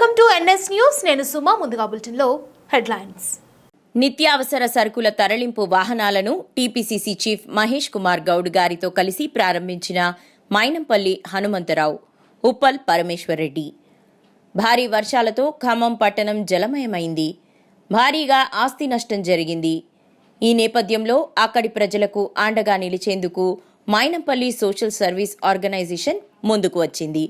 Welcome to NS news. నేను సుమా ముందుగా బులెటిన్లో హెడ్లైన్స్. నిత్యావసర సరుకుల తరలింపు వాహనాలను టీపీసీసీ చీఫ్ మహేష్ కుమార్ గౌడ్ గారితో కలిసి ప్రారంభించిన మైనంపల్లి హనుమంతరావు ఉప్పల్ పరమేశ్వరరెడ్డి. భారీ వర్షాలతో ఖమ్మం పట్టణం జలమయమైంది. భారీగా ఆస్తి నష్టం జరిగింది. ఈ నేపథ్యంలో అక్కడి ప్రజలకు అండగా నిలిచేందుకు మైనంపల్లి సోషల్ సర్వీస్ ఆర్గనైజేషన్ ముందుకు వచ్చింది.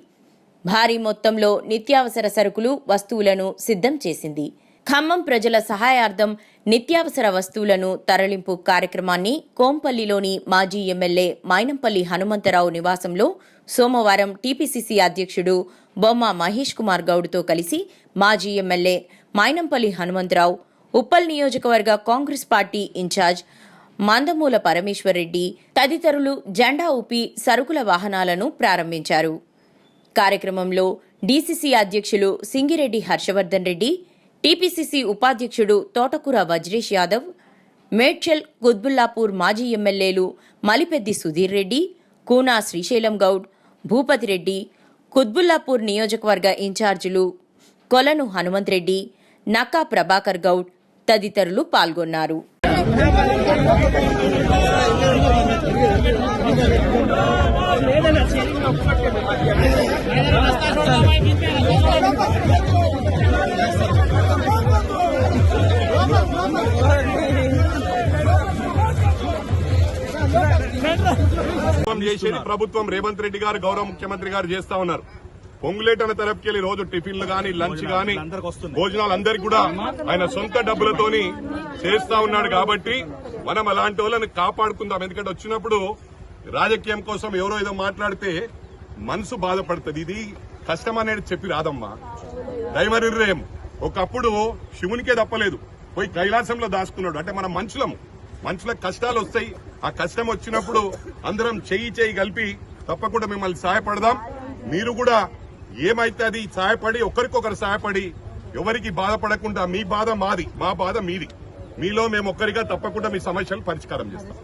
భారీ మొత్తంలో నిత్యావసర సరుకులు వస్తువులను సిద్ధం చేసింది. ఖమ్మం ప్రజల సహాయార్థం నిత్యావసర వస్తువులను తరలింపు కార్యక్రమాన్ని కోంపల్లిలోని మాజీ ఎమ్మెల్యే మైనంపల్లి హనుమంతరావు నివాసంలో సోమవారం టీపీసీసీ అధ్యక్షుడు బొమ్మ మహేష్ కుమార్ గౌడ్తో కలిసి మాజీ ఎమ్మెల్యే మైనంపల్లి హనుమంతరావు ఉప్పల్ నియోజకవర్గ కాంగ్రెస్ పార్టీ ఇన్ఛార్జ్ మందమూల పరమేశ్వరరెడ్డి తదితరులు జెండా ఊపి సరుకుల వాహనాలను ప్రారంభించారు. కార్యక్రమంలో డీసీసీ అధ్యక్షులు సింగిరెడ్డి హర్షవర్ధన్ రెడ్డి టీపీసీసీ ఉపాధ్యక్షుడు తోటకూర వజ్రేష్ యాదవ్ మేడ్చల్ కుత్బుల్లాపూర్ మాజీ ఎమ్మెల్యేలు మలిపెద్ది సుధీర్ రెడ్డి కూనా శ్రీశైలం గౌడ్ భూపతి రెడ్డి కుత్బుల్లాపూర్ నియోజకవర్గ ఇన్ఛార్జీలు కొలను హనుమంత్ రెడ్డి నక్కా ప్రభాకర్ గౌడ్ తదితరులు పాల్గొన్నారు. చేసేది ప్రభుత్వం రేవంత్ రెడ్డి గారు గౌరవ ముఖ్యమంత్రి గారు చేస్తా ఉన్నారు. పొంగులేటన తరపుకెళ్ళి రోజు టిఫిన్లు గాని లంచ్ గాని భోజనాలు అందరికి కూడా ఆయన సొంత డబ్బులతోని చేస్తా ఉన్నాడు కాబట్టి మనం అలాంటి వాళ్ళని కాపాడుకుందాం. ఎందుకంటే వచ్చినప్పుడు రాజకీయం కోసం ఎవరో ఏదో మాట్లాడితే మనసు బాధపడుతుంది. ఇది కష్టం అనేది చెప్పి రాదమ్మా. దైవరిర్రేం ఒకప్పుడు శివునికే తప్పలేదు. పోయి కైలాసంలో దాచుకున్నాడు. అంటే మనం మనుషులం మనుషులకు కష్టాలు వస్తాయి. ఆ కష్టం వచ్చినప్పుడు అందరం చెయ్యి చెయ్యి కలిపి తప్పకుండా మిమ్మల్ని సహాయపడదాం. మీరు కూడా ఏమైతే అది సహాయపడి ఒకరికొకరు సహాయపడి ఎవరికి బాధపడకుండా మీ బాధ మాది మా బాధ మీది. మీలో మేము ఒక్కరిగా తప్పకుండా మీ సమస్యలు పరిష్కారం చేస్తాం.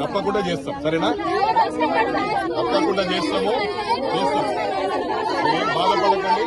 తప్పకుండా చేస్తాం. సరేనా తప్పకుండా చేస్తాము చేస్తాం ఏం బాధపడకండి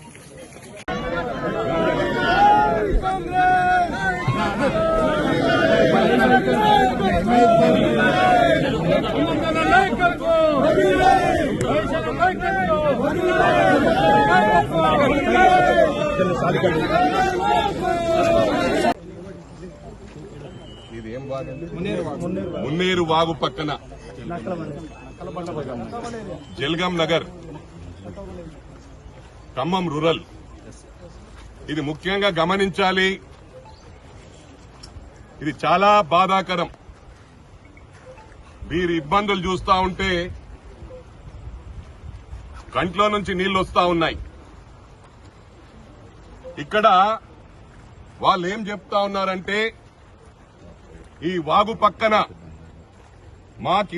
ఇది ఏం మున్నేరు వాగు పక్కన జల్గాం నగర్. ఖమ్మం రూరల్. ఇది ముఖ్యంగా గమనించాలి. ఇది చాలా బాధాకరం. వీరి ఇబ్బందులు చూస్తా ఉంటే కంట్లో నుంచి నీళ్ళు వస్తా ఉన్నాయి. ఇక్కడ వాళ్ళు ఏం చెప్తా ఉన్నారంటే ఈ వాగు పక్కన మాకు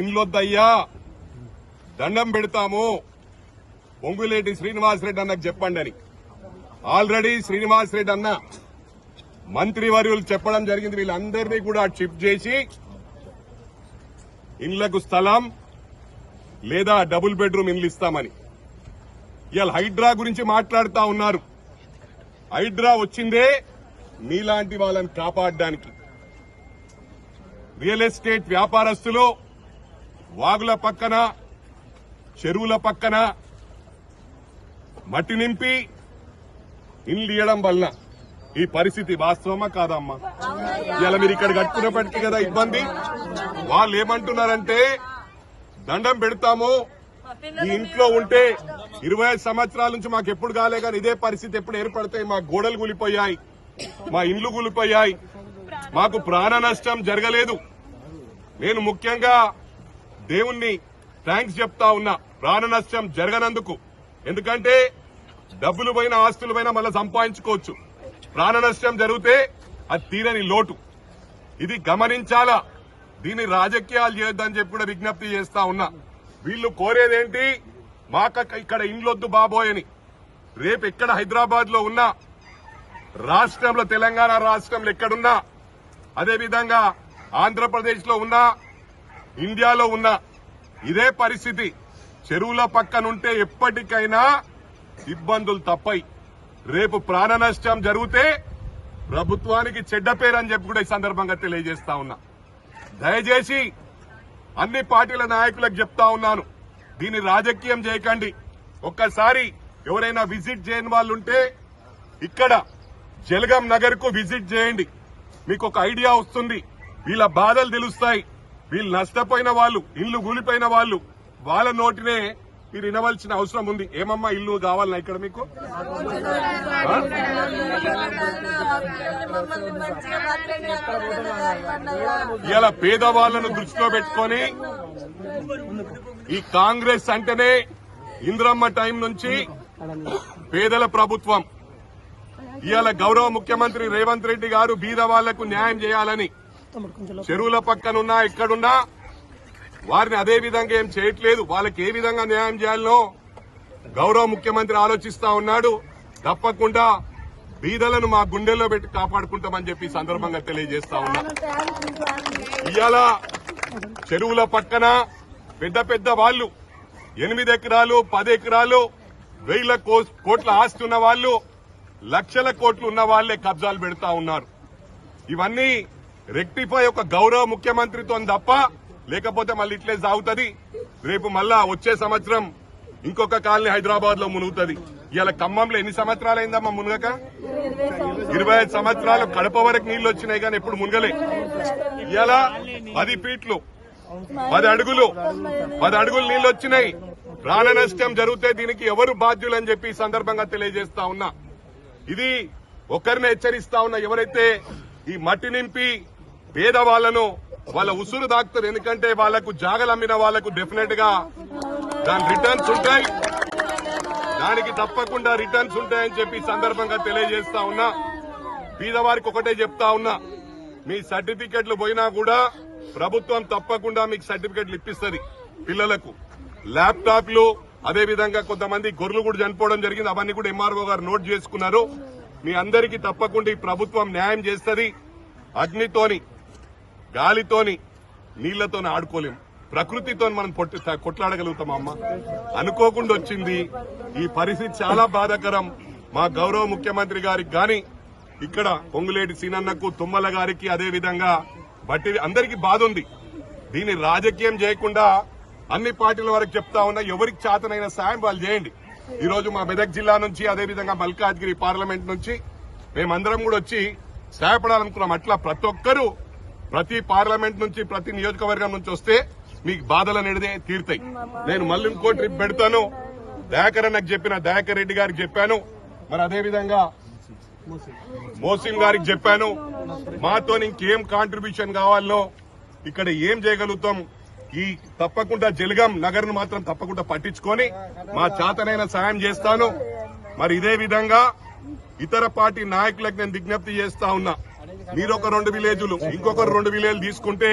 దండం పెడతాము. పొంగులేటి శ్రీనివాసరెడ్డి అన్నకు చెప్పండి అని. ఆల్రెడీ శ్రీనివాసరెడ్డి అన్న మంత్రివర్యులు చెప్పడం జరిగింది. వీళ్ళందరినీ కూడా షిఫ్ట్ చేసి ఇండ్లకు స్థలం లేదా డబుల్ బెడ్రూమ్ ఇండ్లు ఇస్తామని. ఇవాళ హైడ్రా గురించి మాట్లాడుతా ఉన్నారు. హైడ్రా వచ్చిందే మీలాంటి వాళ్ళని కాపాడడానికి. రియల్ ఎస్టేట్ వ్యాపారస్తులు వాగుల పక్కన చెరువుల పక్కన మట్టి నింపి ఇండ్లు ఇయ్యడం వలన ఈ పరిస్థితి వాస్తవమా కాదమ్మా? ఇలా మీరు ఇక్కడ కట్టుకున్నప్పటికీ కదా ఇబ్బంది. వాళ్ళు ఏమంటున్నారంటే దండం పెడతాము ఈ ఇంట్లో ఉంటే ఇరవై ఐదు సంవత్సరాల నుంచి మాకు ఎప్పుడు కాలే కానీ ఇదే పరిస్థితి ఎప్పుడు ఏర్పడతాయి. మా గోడలు కూలిపోయాయి మా ఇండ్లు కూలిపోయాయి మాకు ప్రాణ నష్టం జరగలేదు. నేను ముఖ్యంగా దేవుణ్ణి థ్యాంక్స్ చెప్తా ఉన్నా. ప్రాణ నష్టం జరగనందుకు. ఎందుకంటే డబ్బులు పైన ఆస్తులు పైన మళ్ళీ సంపాదించుకోవచ్చు. ప్రాణ నష్టం జరిగితే అది తీరని లోటు. ఇది గమనించాలా? దీన్ని రాజకీయాలు చేయొద్దని చెప్పి కూడా విజ్ఞప్తి చేస్తా ఉన్నా. వీళ్ళు కోరేదేంటి? మాక ఇక్కడ ఇండ్లొద్దు బాబోయని రేపు ఎక్కడ హైదరాబాద్లో ఉన్నా రాష్ట్రంలో తెలంగాణ రాష్ట్రంలో ఎక్కడున్నా అదేవిధంగా ఆంధ్రప్రదేశ్లో ఉన్నా ఇండియాలో ఉన్నా ఇదే పరిస్థితి. చెరువుల పక్కనుంటే ఎప్పటికైనా ఇబ్బందులు తప్పయి రేపు ప్రాణ నష్టం జరిగితే ప్రభుత్వానికి చెడ్డ పేరు అని చెప్పి కూడా ఈ సందర్భంగా తెలియజేస్తా ఉన్నా. దయచేసి అన్ని పార్టీల నాయకులకు చెప్తా ఉన్నాను. దీన్ని రాజకీయం చేయకండి. ఒక్కసారి ఎవరైనా విజిట్ చేయని వాళ్ళు ఉంటే ఇక్కడ జలగం నగర్కు విజిట్ చేయండి. మీకు ఒక ఐడియా వస్తుంది. వీళ్ళ బాధలు తెలుస్తాయి. వీళ్ళు నష్టపోయిన వాళ్ళు ఇల్లు కూలిపోయిన వాళ్ళు వాళ్ళ నోటినే మీరు వినవలసిన అవసరం ఉంది. ఏమమ్మా ఇల్లు కావాలన్నా ఇక్కడ మీకు? ఇలా పేదవాళ్ళను దృష్టిలో పెట్టుకొని ఈ కాంగ్రెస్ అంటేనే ఇంద్రమ్మ టైం నుంచి పేదల ప్రభుత్వం. ఇవాళ గౌరవ ముఖ్యమంత్రి రేవంత్ రెడ్డి గారు బీద వాళ్ళకు న్యాయం చేయాలని చెరువుల పక్కనున్నా ఎక్కడున్నా వారిని అదే విధంగా ఏం చేయట్లేదు. వాళ్ళకి ఏ విధంగా న్యాయం చేయాలనో గౌరవ ముఖ్యమంత్రి ఆలోచిస్తా ఉన్నాడు. తప్పకుండా బీదలను మా గుండెల్లో పెట్టి కాపాడుకుంటామని చెప్పి సందర్భంగా తెలియజేస్తా ఉన్నా. ఇవాళ చెరువుల పక్కన పెద్ద పెద్ద వాళ్ళు ఎనిమిది ఎకరాలు పది ఎకరాలు వేల కోట్ల ఆస్తి ఉన్న వాళ్ళు లక్షల కోట్లు ఉన్న వాళ్ళే కబ్జాలు పెడతా ఉన్నారు. ఇవన్నీ రెక్టిఫై ఒక గౌరవ ముఖ్యమంత్రితో తప్ప లేకపోతే మళ్ళీ ఇట్లే సాగుతుంది. రేపు మళ్ళా వచ్చే సంవత్సరం ఇంకొక కాలనీ హైదరాబాద్లో మునుగుతుంది. ఇలా ఖమ్మంలో ఎన్ని సంవత్సరాలు అయిందమ్మా మునగక? ఇరవై ఐదు సంవత్సరాలు కడప వరకు నీళ్ళు వచ్చినాయి కానీ ఎప్పుడు మునగలే. ఇలా పది ఫీట్లు పది అడుగులు పది అడుగులు నీళ్ళు వచ్చినాయి. ప్రాణ నష్టం జరిగితే దీనికి ఎవరు బాధ్యులు అని చెప్పి ఈ సందర్భంగా తెలియజేస్తా ఉన్నా. ఇది ఒకరిని హెచ్చరిస్తా ఉన్నా ఎవరైతే ఈ మట్టి నింపి పేదవాళ్ళను వాళ్ళ ఉసురు దాక్తారు ఎందుకంటే వాళ్ళకు జాగలు అమ్మిన వాళ్ళకు డెఫినెట్గా దాని రిటర్న్స్ ఉంటాయి. దానికి తప్పకుండా రిటర్న్స్ ఉంటాయని చెప్పి సందర్భంగా తెలియజేస్తా ఉన్నా. పేదవారికి ఒకటే చెప్తా ఉన్నా. మీ సర్టిఫికెట్లు పోయినా కూడా ప్రభుత్వం తప్పకుండా మీకు సర్టిఫికెట్లు ఇప్పిస్తుంది పిల్లలకు. ల్యాప్టాప్లు అదే విధంగా కొంతమంది గొర్రెలు కూడా చనిపోవడం జరిగింది. అవన్నీ కూడా ఎంఆర్ఓ గారు నోట్ చేసుకున్నారు. మీ అందరికీ తప్పకుండా ఈ ప్రభుత్వం న్యాయం చేస్తుంది. అగ్నితోని గాలితోని నీళ్ళతోని ఆడుకోలేం. ప్రకృతితో మనం పొట్టి కొట్లాడగలుగుతాం అమ్మ. అనుకోకుండా వచ్చింది. ఈ పరిస్థితి చాలా బాధాకరం. మా గౌరవ ముఖ్యమంత్రి గారికి గాని ఇక్కడ పొంగులేటి సీనన్నకు తుమ్మల గారికి అదే విధంగా బట్టి అందరికీ బాధ ఉంది. దీన్ని రాజకీయం చేయకుండా అన్ని పార్టీల వరకు చెప్తా ఉన్నా ఎవరికి చేతనైన సాయం వాళ్ళు చేయండి. ఈ రోజు మా మెదక్ జిల్లా నుంచి అదే విధంగా మల్కాజ్గిరి పార్లమెంట్ నుంచి మేమందరం కూడా వచ్చి సహాయపడాలనుకున్నాం. అట్లా ప్రతి ఒక్కరూ ప్రతి పార్లమెంట్ నుంచి ప్రతి నియోజకవర్గం నుంచి వస్తే మీకు బాధలు అనేదే తీరుతాయి. నేను మళ్ళీ ఇంకో ట్రిప్ పెడతాను. దయాకర్ నాకు చెప్పిన దయాకర్ రెడ్డి గారికి చెప్పాను. మరి అదే విధంగా గారికి చెప్పాను. మాతో ఇంకేం కాంట్రిబ్యూషన్ కావాలో ఇక్కడ ఏం చేయగలుగుతాం? ఈ తప్పకుండా జలగం నగర్ను మాత్రం తప్పకుండా పట్టించుకొని మా చేతనైన సాయం చేస్తాను. మరి ఇదే విధంగా ఇతర పార్టీ నాయకులకు నేను విజ్ఞప్తి చేస్తా ఉన్నా. మీరు ఒక రెండు విలేజులు ఇంకొక రెండు విలేజ్లు తీసుకుంటే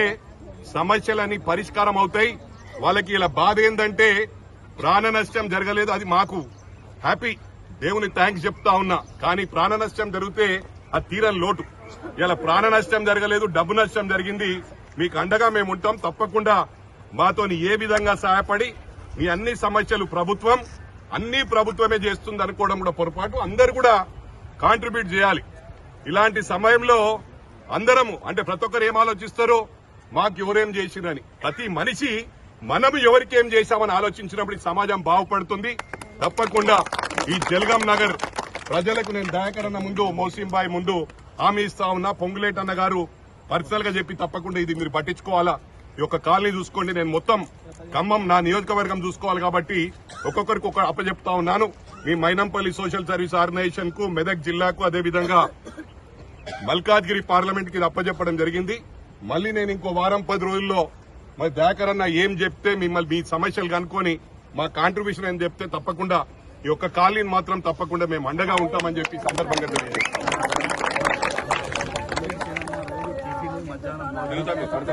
సమస్యలన్నీ పరిష్కారం అవుతాయి. వాళ్ళకి ఇలా బాధ ఏంటంటే ప్రాణ నష్టం జరగలేదు అది మాకు హ్యాపీ. దేవుని థ్యాంక్స్ చెప్తా ఉన్నా. కానీ ప్రాణ నష్టం జరిగితే అది తీరని లోటు. ఇలా ప్రాణ నష్టం జరగలేదు డబ్బు నష్టం జరిగింది. మీకు అండగా మేము ఉంటాం. తప్పకుండా మాతోని ఏ విధంగా సహాయపడి మీ అన్ని సమస్యలు ప్రభుత్వం అన్ని ప్రభుత్వమే చేస్తుంది అనుకోవడం కూడా పొరపాటు. అందరు కూడా కాంట్రిబ్యూట్ చేయాలి. ఇలాంటి సమయంలో అందరము అంటే ప్రతి ఒక్కరు ఏం ఆలోచిస్తారో మాకు ఎవరేం చేసిందని ప్రతి మనిషి మనం ఎవరికి ఏం చేశామని ఆలోచించినప్పుడు ఈ సమాజం బాగుపడుతుంది. తప్పకుండా ఈ జలగం నగర్ ప్రజలకు నేను దయాకరణ ముందు మోసింబాయ్ ముందు హామీ ఇస్తా ఉన్నా. పొంగులేట్ అన్న గారు పర్సనల్గా చెప్పి తప్పకుండా ఇది మీరు పట్టించుకోవాలా? ఈ యొక్క కాలనీ చూసుకోండి. నేను మొత్తం ఖమ్మం నా నియోజకవర్గం చూసుకోవాలి కాబట్టి ఒక్కొక్కరికి ఒక అప్పచెప్తా ఉన్నాను. మీ మైనంపల్లి సోషల్ సర్వీస్ ఆర్గనైజేషన్కు మెదక్ జిల్లాకు అదే విధంగా మల్కాజ్గిరి పార్లమెంట్కి ఇది అప్పచెప్పడం జరిగింది. మళ్ళీ నేను ఇంకో వారం పది రోజుల్లో మరి దయాకర్ అన్న ఏం చెప్తే మిమ్మల్ని మీ సమస్యలు కనుక్కొని మా కాంట్రిబ్యూషన్ అని చెప్తే తప్పకుండా ఈ యొక్క కాలనీని మాత్రం తప్పకుండా మేము అండగా ఉంటామని చెప్పి సందర్భంగా తెలియజేస్తాం